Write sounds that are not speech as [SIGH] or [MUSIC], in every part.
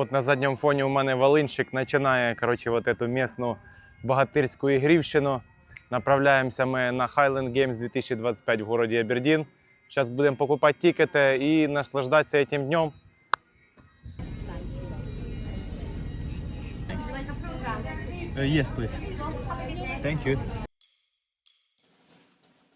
От на задньому фоні у мене Волинщик починає коротше, вот эту місну богатирську ігрівщину. Направляємося ми на Highland Games 2025 в городі Абердін. Зараз будемо покупати тікети і наслаждатися цим днем. Yes, please. Thank you.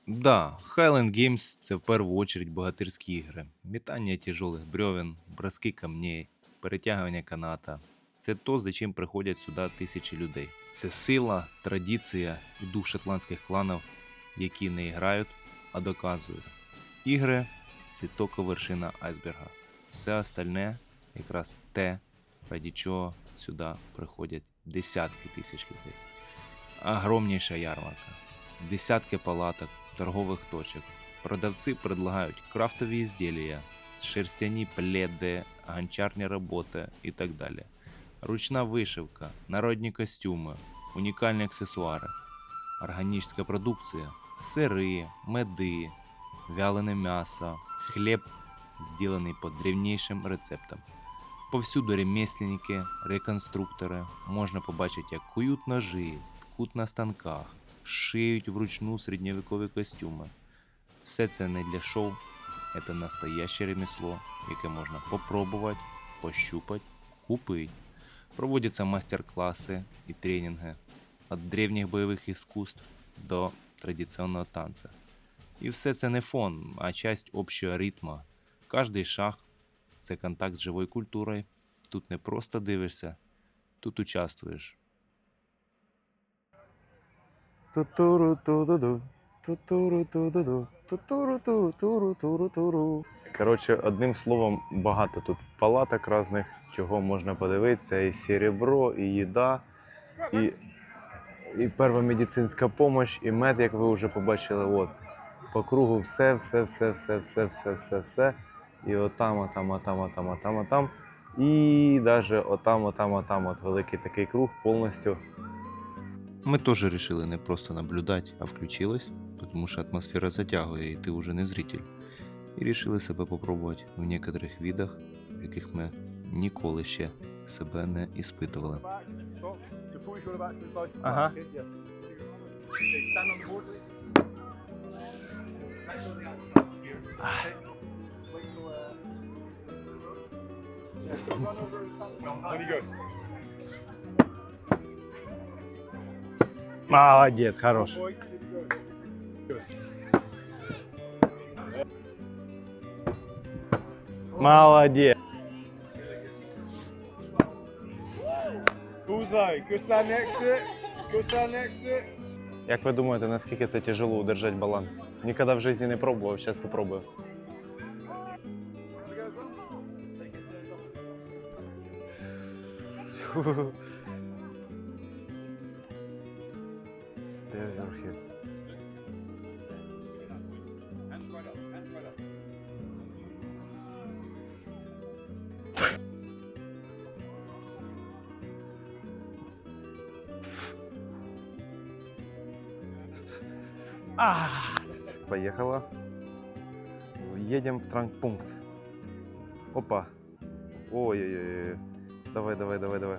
Да, Highland Games це в першу очередь богатирські ігри. Метання тяжелих бревен, броски камней, перетягування каната. Це то, за чим приходять сюди тисячі людей. Це сила, традиція і дух шотландських кланів, які не грають, а доказують. Ігри це тільки вершина айсберга. Все остальне якраз те, ради чого сюди приходять десятки тисяч людей. Огромніша ярмарка десятки палаток, торгових точок. Продавці предлагають крафтові изделия, шерстяні пледи, гончарні роботи і так далі. Ручна вишивка, народні костюми, унікальні аксесуари, органічна продукція, сири, меди, вялене м'ясо, хліб, зроблений по древнішим рецептам. Повсюду ремесленники, реконструктори, можна побачити, як кують ножи, ткуть на станках, шиють вручну середньовікові костюми. Все це не для шоу, це настояще ремесло, яке можна попробувати, пощупати, купити. Проводяться майстер-класи і тренінги від древніх бойових іскусств до традиційного танця. І все це не фон, а часть общого ритму. Кожний шаг це контакт з живою культурою. Тут не просто дивишся, тут участвуєш. Ту-туру-ту-ду-ду, ту-туру-ту-ду-ду, ту-туру-ту-туру-туру-туру. Коротше, одним словом, багато тут палаток різних, чого можна подивитися, і серебро, і їда, і, і перша медицинська допомога, і мед, як ви вже побачили. От. По кругу все, все, все, все, все, все, все, все. І отам, отам, отам, отам, отам, отам. І навіть отам, отам, отам, от великий такий круг повністю Ми теж вирішили не просто наблюдати, а включились, тому що атмосфера затягує, і ти вже не зритель. І вирішили себе попробувати в некоторих відах, в яких ми ніколи ще себе не іспитували. Ага. Молодец, хорош. Молодец. Bullseye. Go stand next to it. Go stand next to it. Як ви думаєте, наскільки це тяжело удержати баланс? Ніколи в житті не пробував, зараз попробую. Де верхи? Поехала. Едем в транспункт. Опа. Ой-ой-ой. Давай, давай, давай, давай.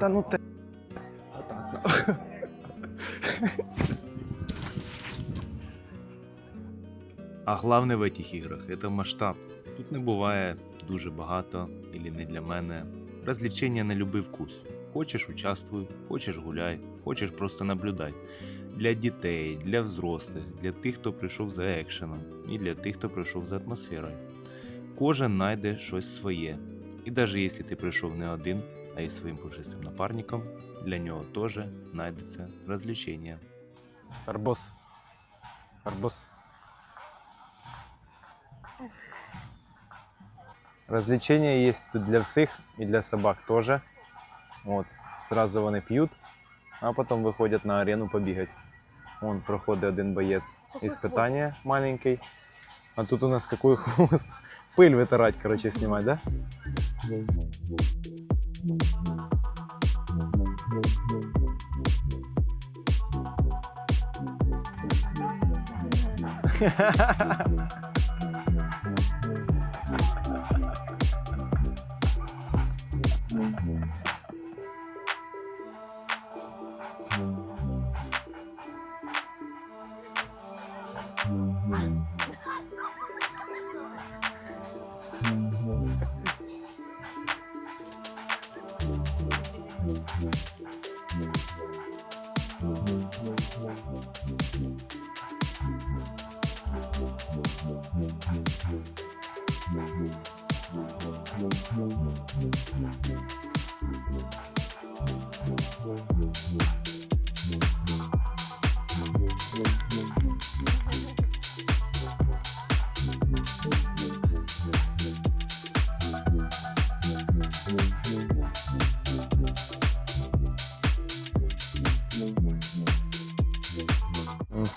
Да ну ты. А головне в этих іграх це масштаб. Тут не буває дуже багато і не для мене. Развлечення на любий вкус. Хочеш участвуй, хочеш гуляй, хочеш просто наблюдай. Для дітей, для взрослих, для тих, хто прийшов за екшеном, і для тих, хто прийшов за атмосферою. Кожен знайде щось своє. І навіть якщо ти прийшов не один, а із своїм пушистим напарником, для нього теж знайдеться розвлечення. Арбуз. Арбуз. Развлечения есть тут для всех и для собак тоже. Вот. Сразу вони п'ють, а потім виходять на арену побігати. Вон проходить один боєць іспитання маленький. А тут у нас какой хвост. [LAUGHS] Пыль вытирать, короче, снимать, да? М,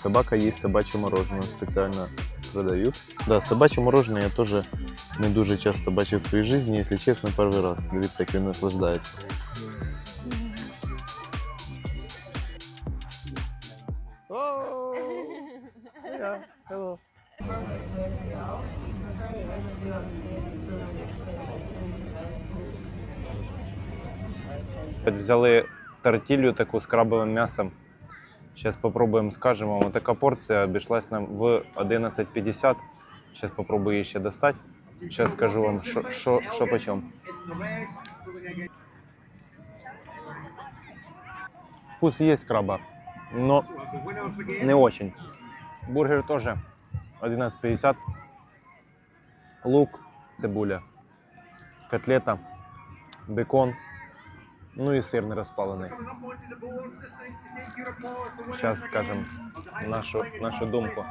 Собака їсть собаче мороженое, спеціально продають. Да, собаче мороженое я теж не дуже часто бачив в своїй житті, якщо чесно, перший раз. Дивіться, як він наслаждається. Взяли тортилью таку з крабовим м'ясом. Зараз спробуємо, скажемо. Ось така порція обійшлась нам в 11,50. Зараз спробую її ще достати. Зараз скажу вам, що, що, що по чому. Вкус є краба, но не очень. Бургер теж 11,50. Лук, цибуля, котлета, бекон, ну і сир не розпалений. Зараз скажемо нашу, нашу думку.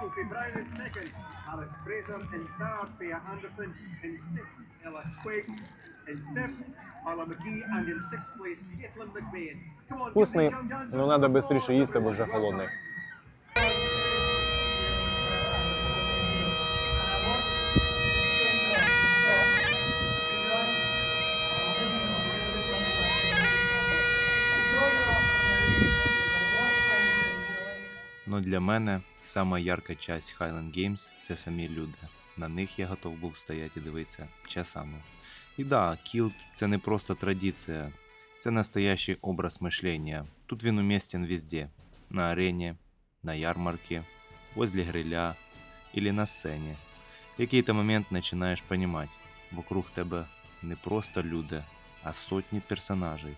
Вкусний, але треба швидше їсти, бо вже холодний. Но для мене сама ярка часть Highland Games це самі люди. На них я готов був стояти і дивитися часами. І да, кіл це не просто традиція, це настоящий образ мишлення. Тут він уместен везде: на арені, на ярмарке, возле гриля или на сцені. В який-то момент починаєш понимать, вокруг тебе не просто люди, а сотні персонажей.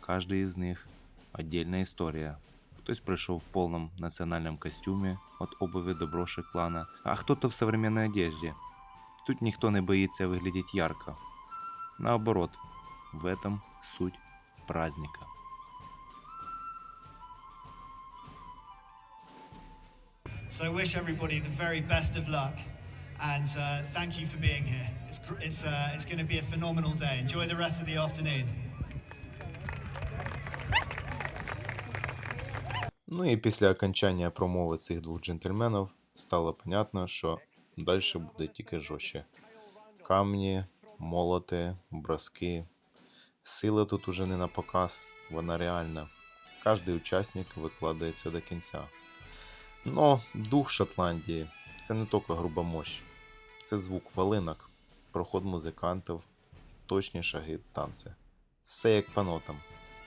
Кожний із них отдельна історія. Хтось прийшов в полном национальном костюме от обуви до броши клана, а кто-то в современной одежде. Тут никто не боится выглядеть ярко. Наоборот, в этом суть праздника. So wish everybody the very best of luck, and uh, thank you for being here. It's it's uh, it's going to be a phenomenal day. Enjoy the rest of the afternoon. Ну і після окончання промови цих двох джентльменів стало понятно, що далі буде тільки жорстче. Камні, молоти, броски. Сила тут уже не на показ, вона реальна. Кожний учасник викладається до кінця. Но дух Шотландії це не тільки груба мощь, це звук валинок, проход музикантів, точні шаги в танці. Все як по нотам,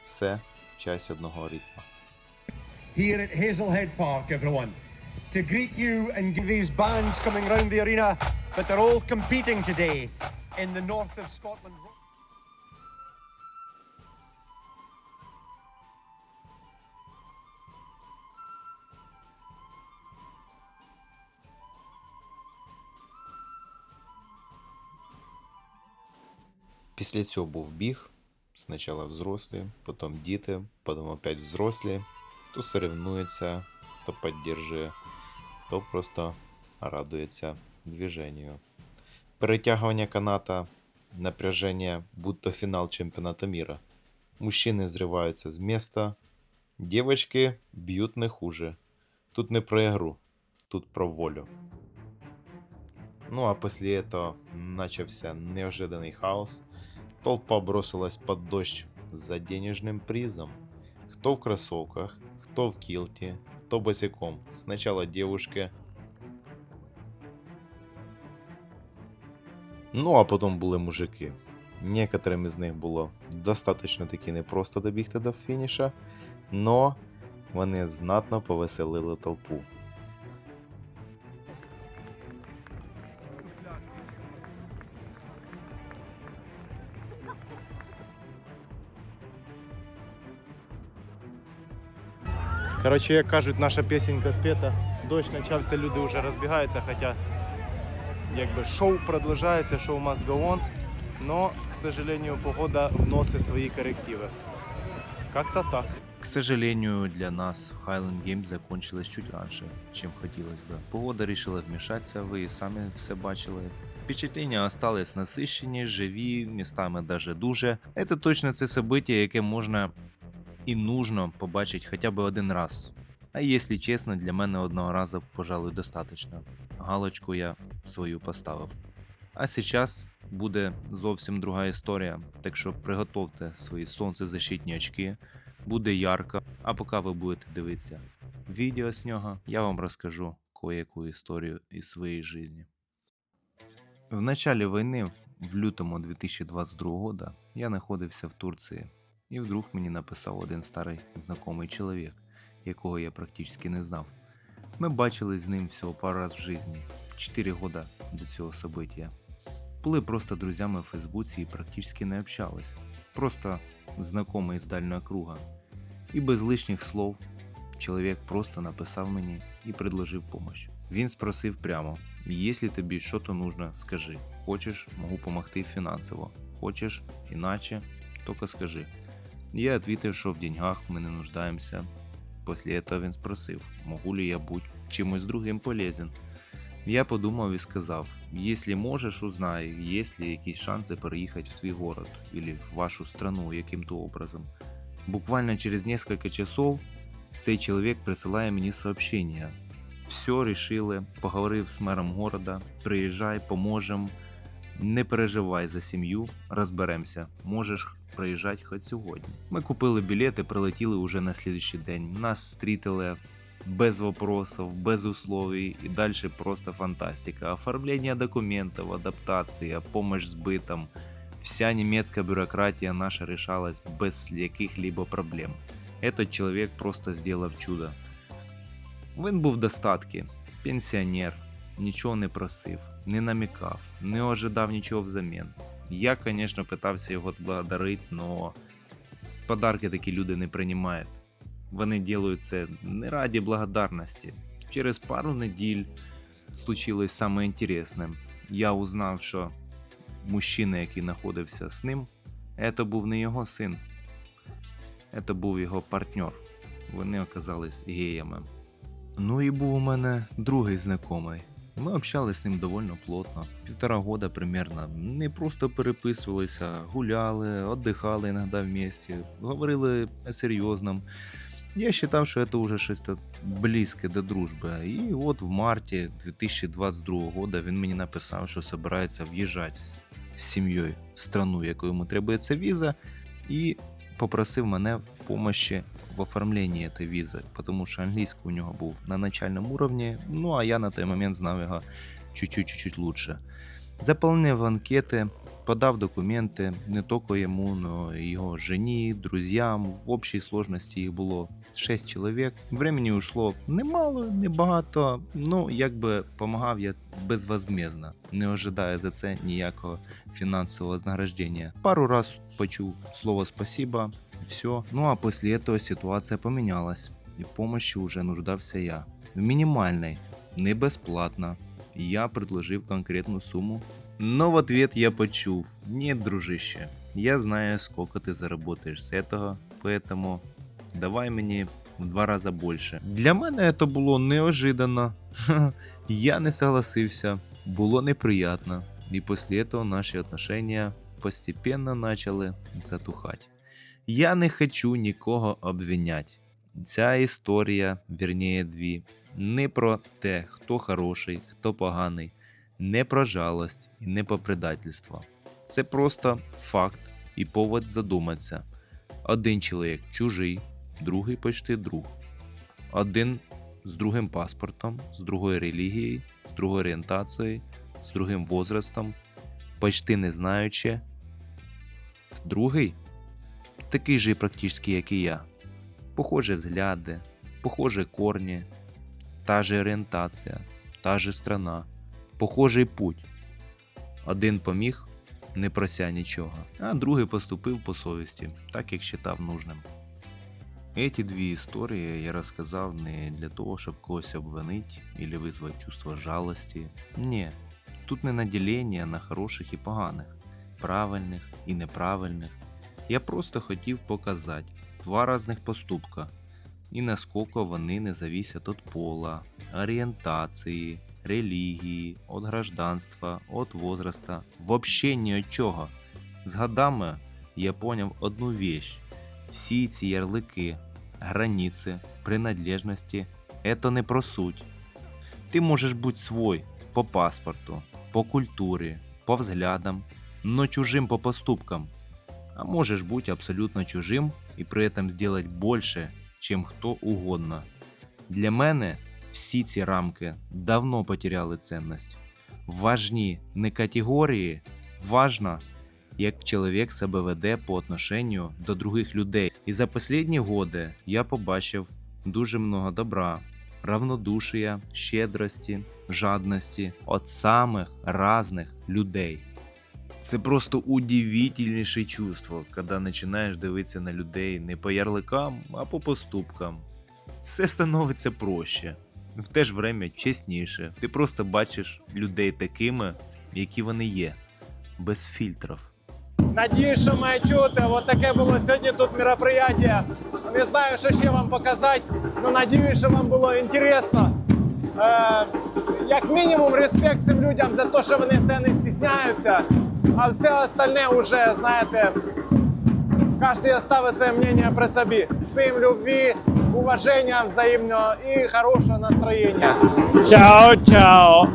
все часть одного ритму. here at Hazelhead Park, everyone, to greet you and give these bands coming round the arena, but they're all competing today in the north of Scotland. Після цього був біг. Спочатку взрослі, потім діти, потім опять взрослі. То соревнується, то підтримує, то просто радується движенню. Перетягування каната, напряження, будто фінал чемпіонату мира. Мужчини зриваються з міста, дівчатки б'ють не хуже. Тут не про ігру, тут про волю. Ну а после этого начался неожиданный хаос. Толпа бросилась под дождь за денежным призом. Кто в кроссовках, кто в килте, кто босиком. Сначала девушка. Ну а потом були мужики. Некоторим із них було достатньо таки непросто добігти до фініша, но вони знатно повеселили толпу. Коротше, як кажуть, наша пісенька спета. Дощ почався, люди вже розбігаються, хоча якби шоу продовжується, шоу must go on. Но, к сожалению, погода вносить свої коррективи. Как-то так. К сожалению, для нас Highland Games закончилось чуть раньше, чем хотелось бы. Погода решила вмешаться, вы и сами все бачили. Впечатлення остались насищені, живі, містами даже дуже. Це точно це событие, яке можна і нужно побачити хоча б один раз. А якщо чесно, для мене одного разу, пожалуй, достатньо. Галочку я свою поставив. А зараз буде зовсім друга історія, так що приготовте свої сонцезащитні очки, буде ярко. А поки ви будете дивитися відео з нього, я вам розкажу кое-яку історію із своєї житті. В началі війни, в лютому 2022 года, я знаходився в Турції, і вдруг мені написав один старий знайомий чоловік, якого я практично не знав. Ми бачились з ним всього пару раз в житті, 4 года до цього события. Були просто друзями в Фейсбуці і практично не общались. Просто знайомий з дальнього круга. І без лишніх слов чоловік просто написав мені і предложив помощь. Він спросив прямо: якщо тобі щось нужно, скажи. Хочеш, можу помогти фінансово. Хочеш, іначе, тільки скажи. Я відповів, що в деньгах ми не нуждаємося. Після цього він спросив, можу ли я бути чимось другим полезен. Я подумав і сказав: якщо можеш, узнай, є ли якісь шанси переїхати в твій город або в вашу страну яким-то образом. Буквально через несколько часов цей чоловік присилає мені сообщення. Все рішили, поговорив з мером города, приїжджай, поможем. Не переживай за сім'ю, розберемося. Можеш приїжджати хоч сьогодні. Ми купили білети, прилетіли уже на слідуючий день. Нас зустріли без вопросов, без условий и дальше просто фантастика. Оформление документов, адаптация, помощь с бытом. Вся немецкая бюрократия наша решалась без каких-либо проблем. Этот человек просто сделав чудо. Він був в достатки, пенсіонер, нічого не просив, не намікав, не ожидав нічого взамін. Я, звісно, питався його благодарити, но подарки такі люди не приймають. Вони делают це не раді благодарності. Через пару неділь случилось саме інтересне. Я узнав, що мужчина, який знаходився з ним, це був не його син, це був його партнер. Вони оказались геями. Ну і був у мене другий знайомий. Ми общались з ним доволі плотно, півтора года примерно. Не просто переписувалися, гуляли, віддихали іноді вместе, говорили о серйозному. Я считав, що це вже щось близьке до дружби. І от в марті 2022 года він мені написав, що збирається в'їжджати з сім'єю в страну, в яку йому требується віза, і попросив мене в помощі в оформленні цієї візи, тому що англійський у нього був на начальному уровні, ну а я на той момент знав його чуть-чуть лучше. Заполнив анкети, подав документи не тільки йому, но й його жені, друзям. В общій сложності їх було 6 чоловік. Времени ушло немало, небагато. Ну, якби допомагав я безвозмездно, не ожидая за це ніякого фінансового знаграждення. Пару раз почув слово спасибо, все. Ну а після цього ситуація помінялась, і в помощі вже нуждався я. В мінімальній, не безплатно. Я предложив конкретну суму. Но в ответ я почув: Нет, дружище, я знаю, сколько ты заработаешь с этого, поэтому давай мені в два рази більше. Для мене це було неожиданно. [LAUGHS] Я не согласився, було неприятно. І після цього наші отношения постепенно почали затухати. Я не хочу нікого обвинять. Ця історія, вірніше дві, не про те, хто хороший, хто поганий, не про жалость і не про предательство. Це просто факт і повод задуматися. Один чоловік чужий, другий почти друг. Один з другим паспортом, з другою релігією, з другою орієнтацією, з другим возрастом, почти не знаючи, Другий такий же практично, як і я. Похожі взгляди, похожі корні, та же орієнтація, та же страна, похожий путь. Один поміг, не прося нічого, а другий поступив по совісті, так як считав нужним. Эти дві історії я розказав не для того, щоб когось обвинити или визвати чувство жалості. Ні, тут не наділення на хороших і поганих, правильних і неправильних. Я просто хотів показати два різних поступка і наскільки вони не зависять від пола, орієнтації, релігії, від гражданства, від возраста, вообще ні від чого. З годами я поняв одну вещь. Всі ці ярлики, границі, принадлежності – это не про суть. Ти можеш бути свой по паспорту, по культурі, по взглядам, но чужим по поступкам. А можеш бути абсолютно чужим і при этом сделать більше, чим хто угодно. Для мене всі ці рамки давно потеряли цінність. Важні не категорії, важно, як чоловік себе веде по отношенню до других людей. І за останні годи я побачив дуже много добра, равнодушия, щедрості, жадності від самих разних людей. Це просто удивительніше чувство, коли починаєш дивитися на людей не по ярликам, а по поступкам. Все становиться проще, в те ж время чесніше. Ти просто бачиш людей такими, які вони є, без фільтрів. Надіюсь, що мене чути. От таке було сьогодні тут мероприятие. Не знаю, що ще вам показати, але надіюсь, що вам було інтересно. Е, як мінімум, респект цим людям за те, що вони це не стісняються. А все остальне уже, знаєте, кожен оставить своє мнение при собі. Всім любві, уваження взаємного і хорошого настроєння. Чао, чао!